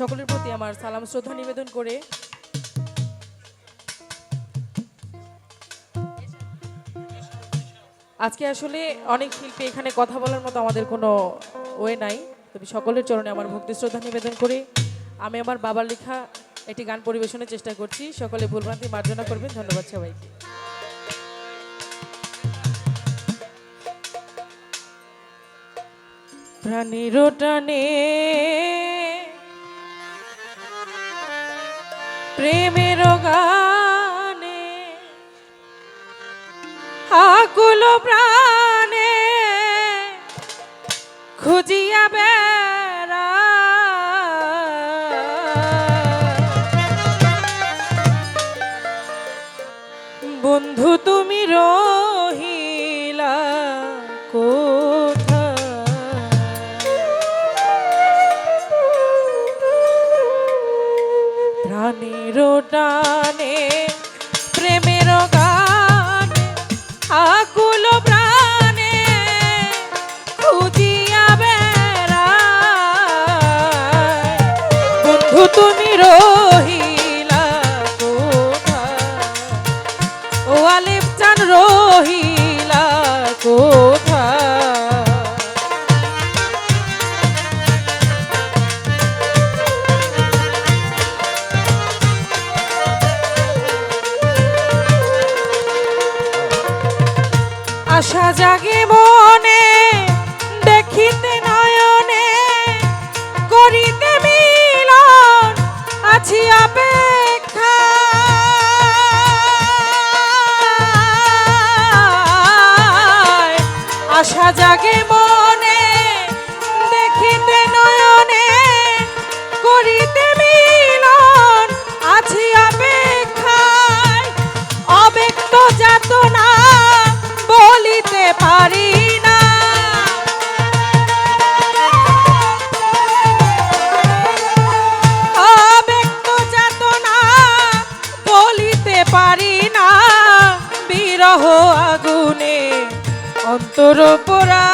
সকলের প্রতি আমার সালাম, শ্রদ্ধা, নিবেদন করে আজকে আসলে অনেক শিল্পী এখানে কথা বলার মতো আমাদের কোনো ওয়ে নাই। তবে সকলের চরণে আমার ভক্তি, শ্রদ্ধা, নিবেদন করে আমি আমার বাবার লেখা একটি গান পরিবেশনের চেষ্টা করছি। সকলে ভুলভ্রান্তি মার্জনা করবেন। ধন্যবাদ সবাইকে। প্রাণীর টানে প্রেমের গানে আকুল প্রাণে খুঁজিয়া বেড়া জাগে মনে দেখিতে নয়নে করিতে মিলন আছি অপেক্ষা। আশা জাগে মনে পোড়ায়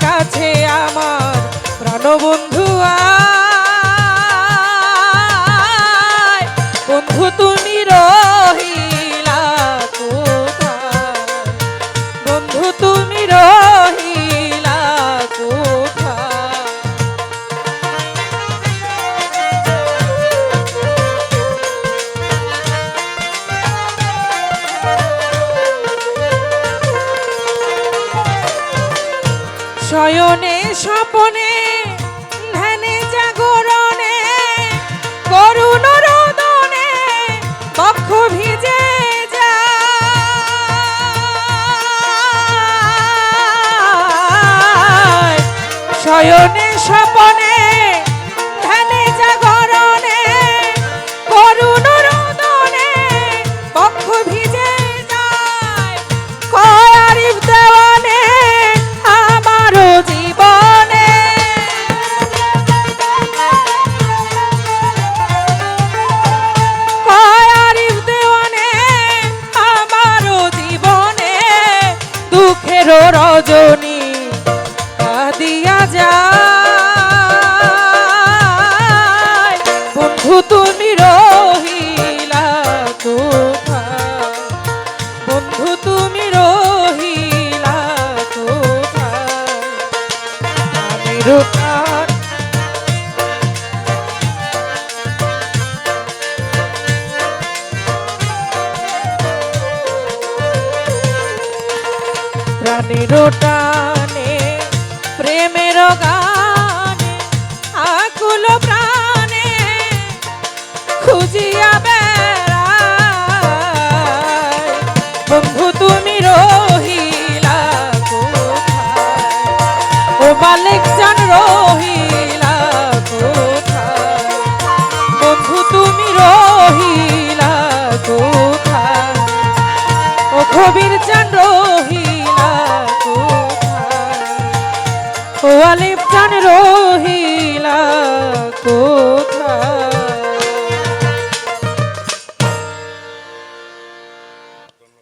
কাছে আমার প্রাণবন্ধু আয়। বন্ধু তুমি স্বপনে ধ্যানে জাগরণে করুণ রোদনে বক্ষ ভিজে শয়নে স্বপনে রজনী কাঁদিয়া যা বন্ধু তুমি রহিলা কোথা বন্ধু তুমি রহিলা কোথা আমি প্রাণের টানে প্রেমের গানে, আকুল প্রাণে খুঁজিয়া বেড়াই। বন্ধু, তুমি রহিলা ও মালিক চান রহিলা বন্ধু, তুমি রহিলা কোথায়? ও কবির চান রহিলা ও আলিপ্রাণ রহিলা কোথায়?